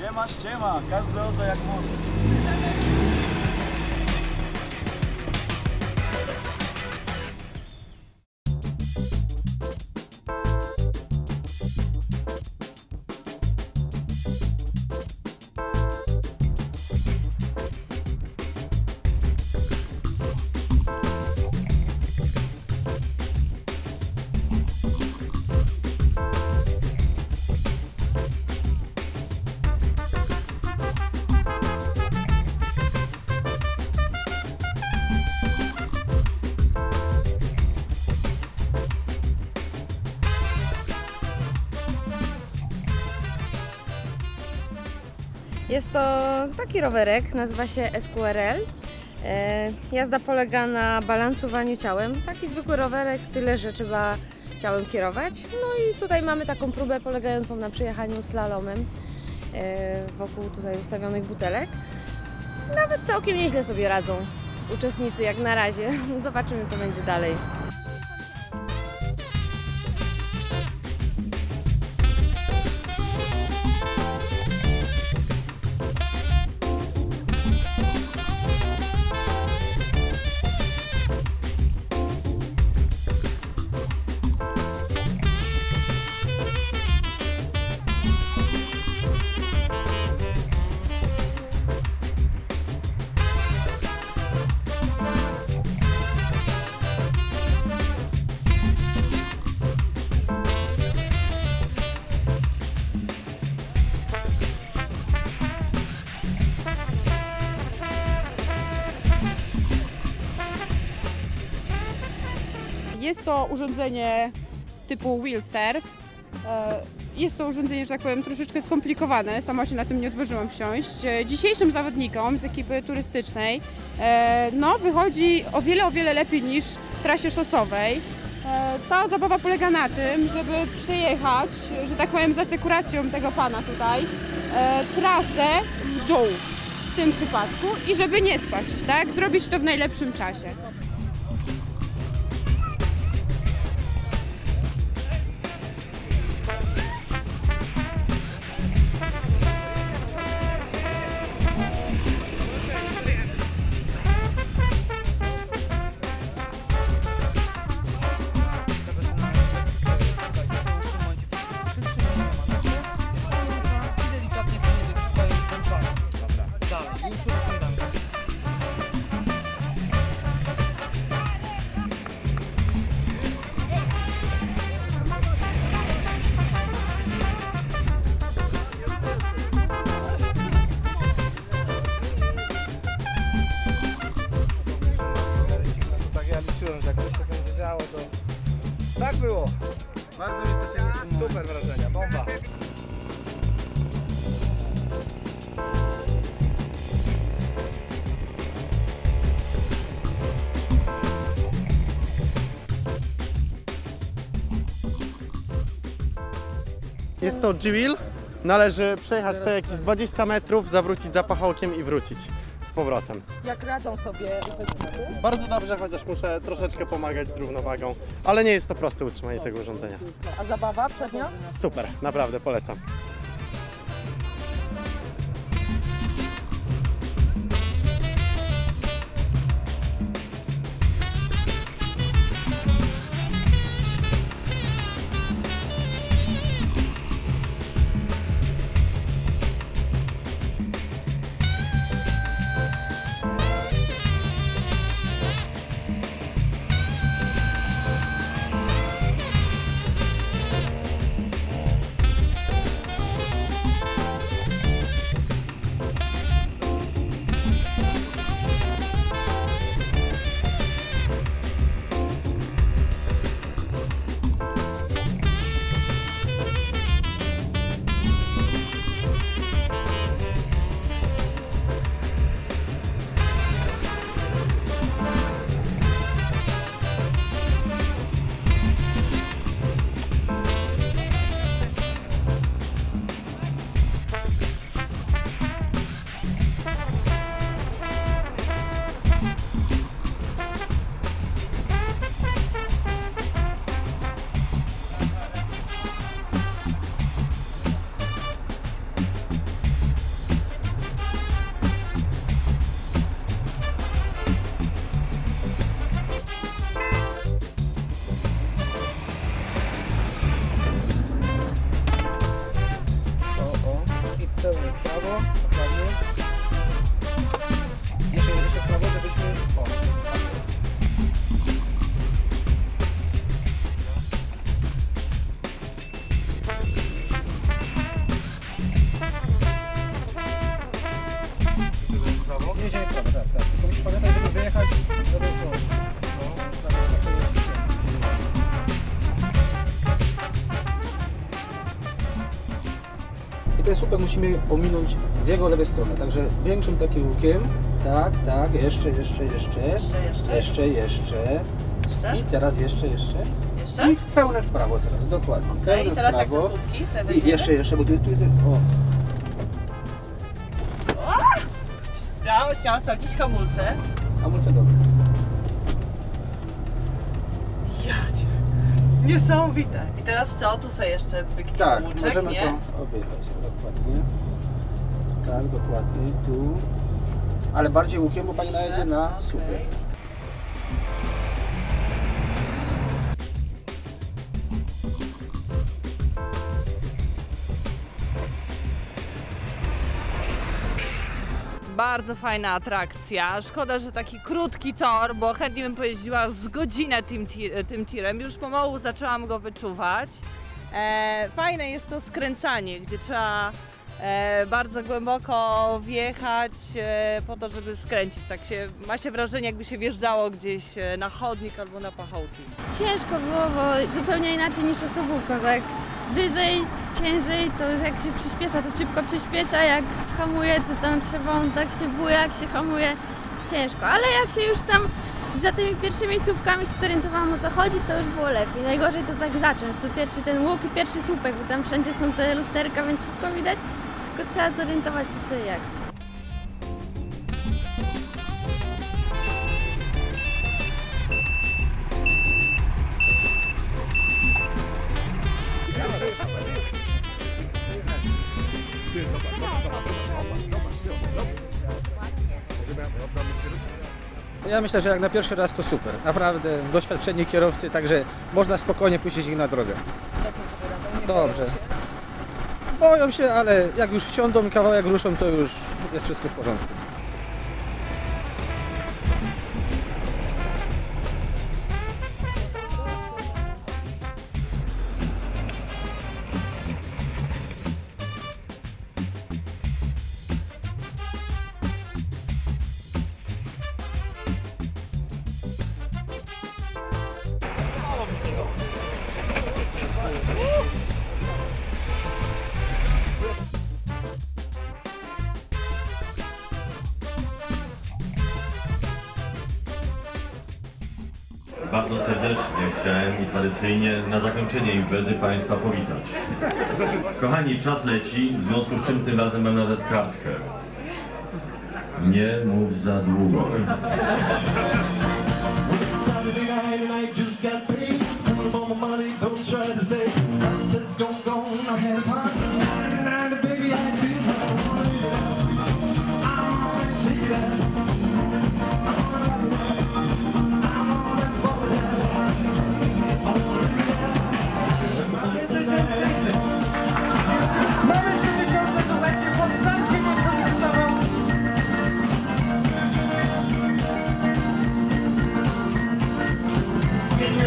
Ściema, ściema, każdy orze jak może. Jest to taki rowerek, nazywa się SQRL. E, Jazda polega na balansowaniu ciałem. Taki zwykły rowerek, tyle że trzeba ciałem kierować. No i tutaj mamy taką próbę polegającą na przejechaniu slalomem e, wokół tutaj ustawionych butelek. Nawet całkiem nieźle sobie radzą uczestnicy jak na razie. Zobaczymy co będzie dalej. Jest to urządzenie typu wheel surf. E, Jest to urządzenie, że tak powiem, troszeczkę skomplikowane. Sama się na tym nie odważyłam wsiąść. E, Dzisiejszym zawodnikom z ekipy turystycznej e, no, wychodzi o wiele, o wiele lepiej niż w trasie szosowej. Cała zabawa polega na tym, żeby przejechać, że tak powiem, z asekuracją tego pana tutaj, trasę w dół w tym przypadku i żeby nie spaść, tak? Zrobić to w najlepszym czasie. Było. Bardzo mi to się Super wrażenia, bomba. Jest to G-Wheel. Należy przejechać te jakieś 20 metrów, zawrócić za pachołkiem i wrócić z powrotem. Jak radzą sobie? Bardzo dobrze, chociaż muszę troszeczkę pomagać z równowagą, ale nie jest to proste utrzymanie tego urządzenia. A zabawa przednio? Super, naprawdę polecam. Ten słupek musimy ominąć z jego lewej strony, także większym takim łukiem, tak, tak, jeszcze, jeszcze, jeszcze, Jeszcze, jeszcze. jeszcze, jeszcze, Jeszcze? i teraz jeszcze, jeszcze, Jeszcze? i w pełne w prawo teraz, dokładnie, Okej, pełne i teraz w jak te prawo, słupki sobie i wejdziemy? jeszcze, jeszcze, bo tu, tu jest, o, Chciałam, chciałam sprawdzić hamulce. hamulce dobre. Ja cię. Niesamowite. I teraz co? Tu sobie jeszcze pyknie Tak, łuczek, możemy nie? to objechać, dokładnie, tak, dokładnie, tu, ale bardziej łukiem, bo pani najedzie na Okej. Bardzo fajna atrakcja. Szkoda, że taki krótki tor, bo chętnie bym pojeździła z godzinę tym, tym tirem. Już pomału zaczęłam go wyczuwać. E, fajne jest to skręcanie, gdzie trzeba e, bardzo głęboko wjechać e, po to, żeby skręcić. Tak się, ma się wrażenie, jakby się wjeżdżało gdzieś e, na chodnik albo na pachołki. Ciężko było, bo zupełnie inaczej niż osobówką, tak? Wyżej, ciężej, to jak się przyspiesza, to szybko przyspiesza, jak hamuje, to tam trzeba, on tak się buja, jak się hamuje, ciężko. Ale jak się już tam za tymi pierwszymi słupkami się zorientowałam o co chodzi, to już było lepiej. Najgorzej to tak zacząć, to pierwszy ten łuk i pierwszy słupek, bo tam wszędzie są te lusterka, więc wszystko widać, tylko trzeba zorientować się co i jak. Ja myślę, że jak na pierwszy raz to super. Naprawdę doświadczeni kierowcy, także można spokojnie puścić ich na drogę. Dobrze. Boją się, ale jak już wsiądą i kawałek ruszą, to już jest wszystko w porządku. Bardzo serdecznie chciałem i tradycyjnie na zakończenie imprezy Państwa powitać. Kochani, czas leci, w związku z czym tym razem mam nawet kartkę. Nie mów za długo.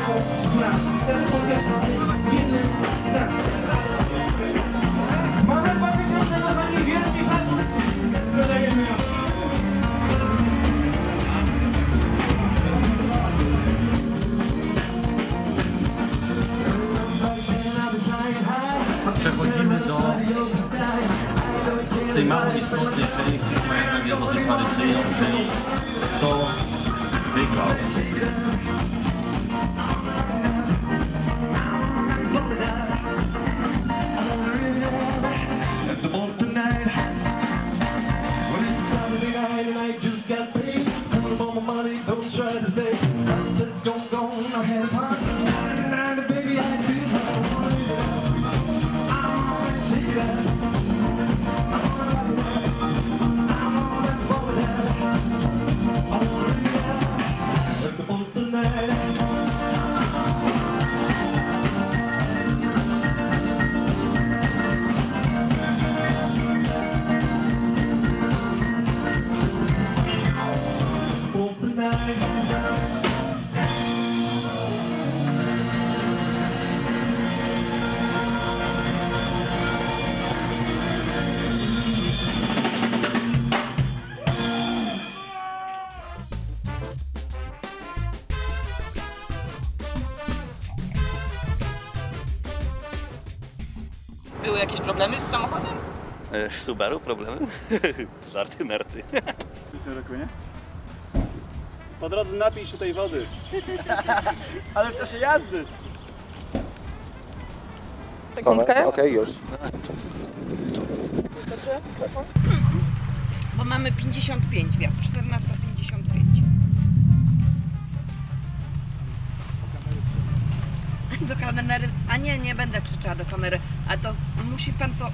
Jednego z nas. Ten jest jednym z nas. Mamy 2000, kochani, wielki szacunek. Dodajemy ją. Przechodzimy do tej mało istotnej części, która jednak jest dosyć tradycyjną, czyli kto wygrał. Música Subaru problemy? Żarty, narty. Coś się nie? Po drodze napij się tej wody. Ale w czasie jazdy. Sekundkę. Okej, już. Bo mamy 55 wjazd, 14.55. Do kamery, a nie, nie będę krzyczała do kamery, a to musi pan to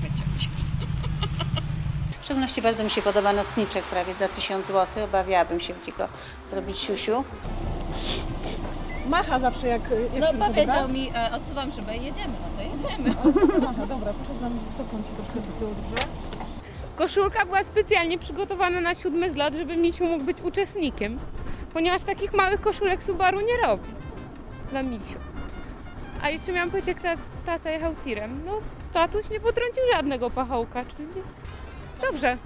wyciąć. W szczególności bardzo mi się podoba nocniczek prawie za 1000 zł. Obawiałabym się gdzie go zrobić siusiu. Macha zawsze jak, jak No powiedział mi, e, odsuwam szybę i jedziemy, no to jedziemy. Macha, dobra, proszę nam cofnąć się troszkę do tyłu, dobrze? Koszulka była specjalnie przygotowana na siódmy zlot, żeby Misiu mógł być uczestnikiem, ponieważ takich małych koszulek Subaru nie robi dla Misiu. A jeszcze miałam powiedzieć, jak ta, tata jechał tirem. No, tatuś nie potrącił żadnego pachołka, czyli dobrze.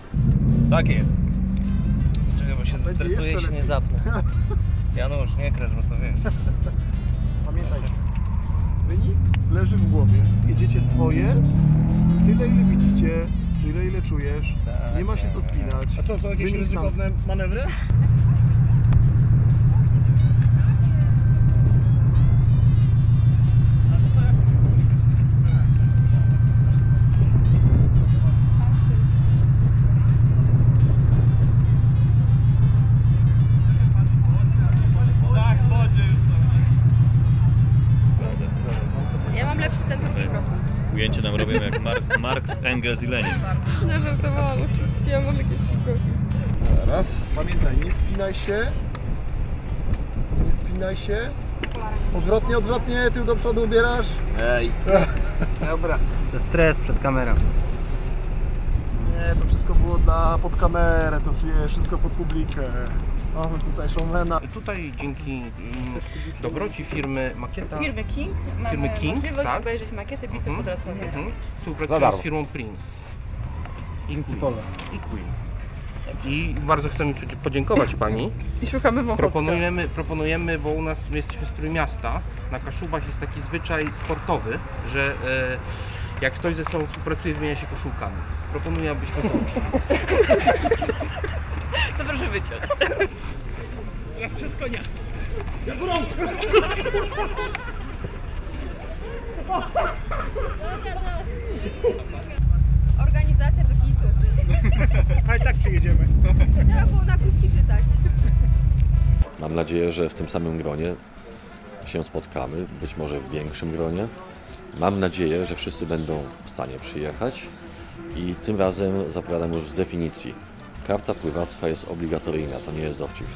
Tak jest. Czekaj, bo się zestresuję i się nie zapnę. Janusz, nie kresz, bo to wiesz. Pamiętajcie. Wynik leży w głowie. Jedziecie swoje, tyle ile widzicie, tyle ile czujesz. Nie ma się co spinać. A co, są jakieś ryzykowne manewry? I Lenin. Nie żartowałam, oczywiście, ja mam jakieś mikrofon. Raz. Pamiętaj, nie spinaj się. Nie spinaj się. Odwrotnie, odwrotnie, tył do przodu ubierasz. Ej. Dobra. To stres przed kamerą. Nie, to wszystko było dla, pod kamerę, to wszystko pod publikę. Mamy tutaj showmana. Tutaj dzięki mm, dobroci firmy Makieta, Firmy King. Mamy firmy King, możliwość tak? obejrzeć makietę bity Mhm, pod Wrocławiem. mhm. Za współpracując darmo. z firmą Prince I Pole. i Queen. I bardzo chcemy podziękować Pani. I szukamy Wochocka. Proponujemy, proponujemy, bo u nas my jesteśmy z Trójmiasta, na Kaszubach jest taki zwyczaj sportowy, że e, jak ktoś ze sobą współpracuje, zmienia się koszulkami. Proponuję, abyśmy włączyli. To proszę wyciąć. Jak przez konia. Organizacja do kitu. A i tak przyjedziemy. Trzeba było na kubki czytać. Mam nadzieję, że w tym samym gronie się spotkamy, być może w większym gronie. Mam nadzieję, że wszyscy będą w stanie przyjechać i tym razem zapowiadam już z definicji. Karta pływacka jest obligatoryjna, to nie jest dowcip.